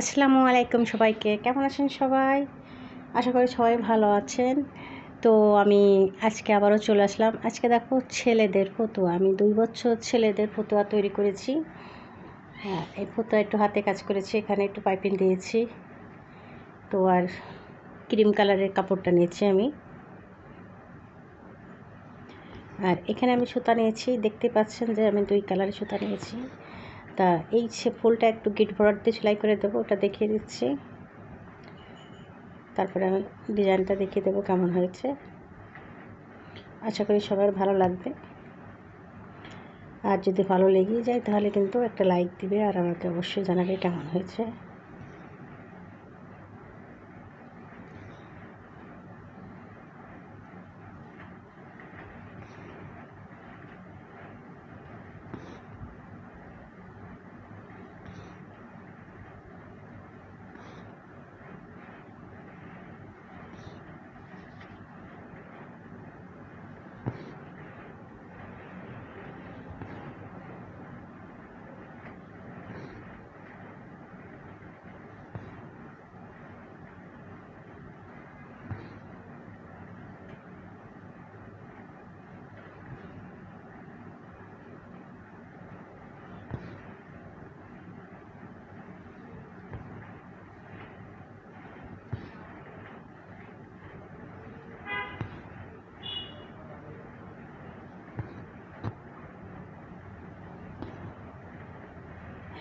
আসসালামু আলাইকুম সবাইকে। কেমন আছেন সবাই? আশা করি সবাই ভালো আছেন। তো আমি আজকে আবারও চলে আসলাম। আজকে দেখো ছেলেদের ফতুয়া। আমি দুই বছর ছেলেদের ফতুয়া তৈরি করেছি। হ্যাঁ এই ফতুয়া একটু হাতে কাজ করেছি। এখানে একটু পাইপিং দিয়েছি। তো আর ক্রিম কালারের কাপড়টা নিয়েছি আমি। আর এখানে আমি সুতা নিয়েছি। দেখতে পাচ্ছেন যে আমি দুই কালারের সুতা নিয়েছি। তা এই সে ফুলটা একটু গিট ভরাট দিয়ে সেলাই করে দেবো, ওটা দেখিয়ে দিচ্ছি। তারপরে আমি ডিজাইনটা দেখিয়ে দেবো কেমন হয়েছে। আশা করি সবার ভালো লাগবে। আর যদি ভালো লেগেই যায় তাহলে কিন্তু একটা লাইক দিবে আর আমাকে অবশ্যই জানাবে কেমন হয়েছে।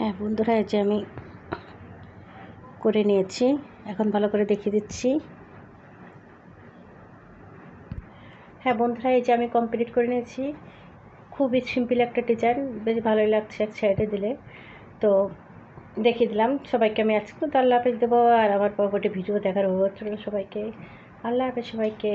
হ্যাঁ বন্ধুরা, এই যে আমি করে নিয়েছি। এখন ভালো করে দেখিয়ে দিচ্ছি। হ্যাঁ বন্ধুরা, এই যে আমি কমপ্লিট করে নিয়েছি। খুবই সিম্পল একটা ডিজাইন বেশ ভালোই লাগছে এক সাইডে দিলে। তো দেখিয়ে দিলাম সবাইকে আমি আজকে। তো আল্লাহ হাফেজ, দেবো আর আমার পরবর্তী ভিডিও দেখার অনুরোধ সবাইকে। আল্লাহ হাফেজ সবাইকে।